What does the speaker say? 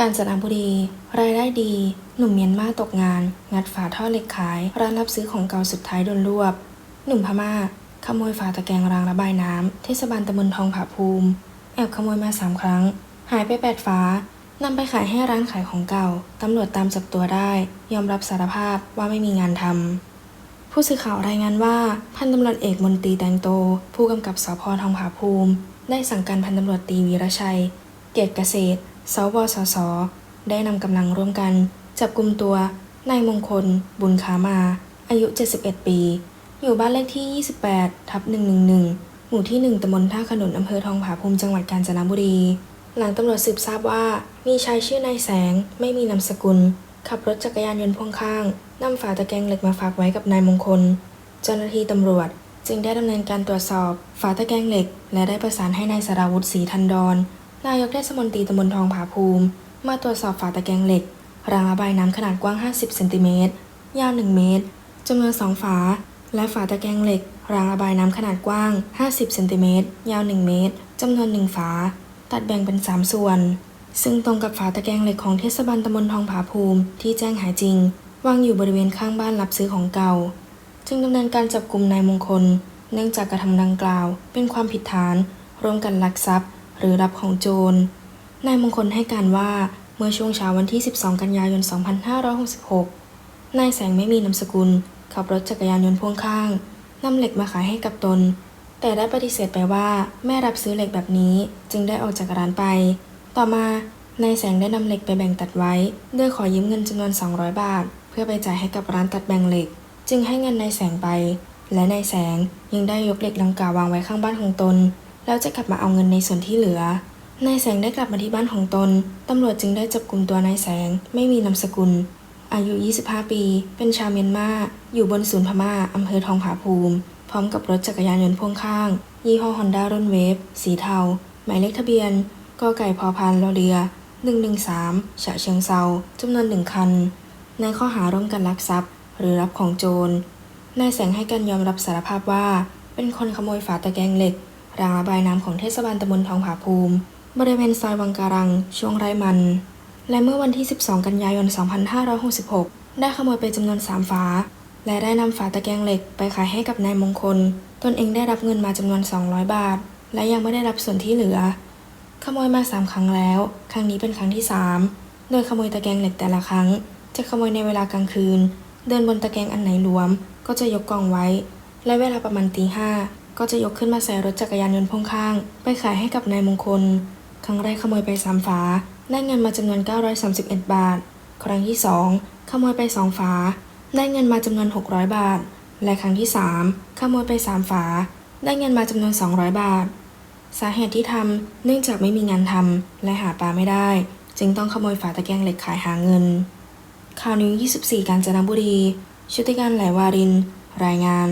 การจนบุรี รายได้ดี หนุ่มเมียนมาตกงาน งัดฝาท่อเหล็กขาย ร้านรับซื้อของเก่าสุดท้ายโดนรวบ หนุ่มพม่า ขโมยฝาตะแกรงรางระบายน้ำเทศบาลตำบลทองผาภูมิ แอบขโมยมาสามครั้ง หายไปแปดฝานำไปขายให้ร้านขายของเก่า ตำรวจตามจับตัวได้ ยอมรับสารภาพว่าไม่มีงานทำ ผู้สื่อข่าวรายงานว่า พันตำรวจเอกมนตรีแตงโต ผู้กำกับสพทองผาภูมิ ได้สั่งการพันตำรวจตีวีรชัย เกียรติเกษตร สวสส ได้นำกำลังร่วมกัน จับกลุ่มตัวนายมงคล บุญขามา อายุ 71 ปี อยู่บ้านเลขที่ 28 ทับ 111 หมู่ที่ 1ตำบลท่าขนุนอำเภอทองผาภูมิจังหวัดกาญจนบุรี หลังตำรวจสืบทราบว่า มีชายชื่อนายแสง ไม่มีนามสกุล ขับรถจักรยานยนต์พ่วงข้างนำฝาตะแกรงเหล็กมาฝากไว้กับนายมงคล เจ้าหน้าที่ตำรวจจึงได้ดำเนินการตรวจสอบ ฝาตะแกรงเหล็ก และได้ประสานให้นายสราวุธศรีทันดรน นายกเทศมนตรีตำบลทองผาภูมิ มาตรวจสอบฝาตะแกรงเหล็ก รางระบายน้ำขนาดกว้าง 50 เซนติเมตร ยาว 1 เมตร จำนวน 2 ฝา และฝาตะแกรงเหล็ก รางระบายน้ำขนาดกว้าง 50 เซนติเมตร ยาว 1 เมตร จำนวน 1 ฝา ตัดแบ่งเป็น 3 ส่วน ซึ่งตรงกับฝาตะแกรงเหล็กของเทศบาลตำบลทองผาภูมิที่แจ้งหายจริง วางอยู่บริเวณข้างบ้านรับซื้อของเก่า จึงดำเนินการจับกลุ่มนายมงคล เนื่องจากกระทำดังกล่าว เป็นความผิดฐาน ร่วมกันลักทรัพย์ หรือรับของโจร นายมงคลให้การว่าเมื่อช่วงเช้าวันที่ 12 กันยายน 2566 นายแสงไม่มีนามสกุล ขับรถจักรยานยนต์พ่วงข้างนำเหล็กมาขายให้กับตน แต่ได้ปฏิเสธไปว่าไม่รับซื้อเหล็กแบบนี้จึงได้ออกจากร้านไป ต่อมานายแสงได้นำเหล็กไปแบ่งตัดไว้โดยขอยืมเงินจำนวน 200 บาท เพื่อไปจ่ายให้กับร้านตัดแบ่งเหล็ก จึงให้เงินนายแสงไป และนายแสงยังได้ยกเหล็กดังกาวางไว้ข้างบ้านของตน แล้วจะกลับมาเอาเงินในส่วนที่เหลือนายแสงได้กลับมาที่บ้านของตน ตำรวจจึงได้จับกลุ่มตัวนายแสง ไม่มีนามสกุล อายุ 25 ปี เป็นชาวเมียนมา อยู่บนศูนย์พม่า อำเภอทองผาภูมิ พร้อมกับรถจักรยานยนต์พ่วงข้าง ยี่ห้อฮอนด้ารุ่นเวฟ สีเทา หมายเลขทะเบียน กไก่พอพานลอเรือ 113 ฉะเชิงเซาจำนวนหนึ่งคัน ในข้อหาร่วมกันลักทรัพย์ หรือรับของโจร นายแสงให้การยอมรับสารภาพว่า เป็นคนขโมยฝาตะแกรงเหล็ก รางระบายน้ำของเทศบาลตำบลทองผาภูมิ บริเวณซอยวังการัง ช่วงไรมัน และเมื่อวันที่ 12 กันยายน 2566 ได้ขโมยไปจำนวน 3 ฝา และได้นำฝาตะแกรงเหล็กไปขายให้กับนายมงคล ตนเองได้รับเงินมาจำนวน 200 บาท และยังไม่ได้รับส่วนที่เหลือ ขโมยมา 3 ครั้งแล้ว ครั้งนี้เป็นครั้งที่ 3 โดยขโมยตะแกรงเหล็กแต่ละครั้ง จะขโมยในเวลากลางคืน เดินบนตะแกรงอันไหนหลวม ก็จะยกกองไว้ และเวลาประมาณตีห้า ก็จะยกขึ้นมาใส่รถจักรยานยนต์พ่วงข้าง ไปขายให้กับนายมงคล ครั้งแรกขโมยไป3ฝา ได้เงินมาจำนวน 931 บาท ครั้งที่2ขโมยไป2ฝา ได้เงินมาจำนวน 600 บาท และครั้งที่3ขโมยไป3ฝา ได้เงินมาจำนวน 200 บาท สาเหตุที่ทำเนื่องจากไม่มีงานทำและหาปลาไม่ได้ จึงต้องขโมยฝาตะแกรงเหล็กขายหาเงินข่าวนิว24 กาญจนบุรีชุติการไหลวาริน รายงาน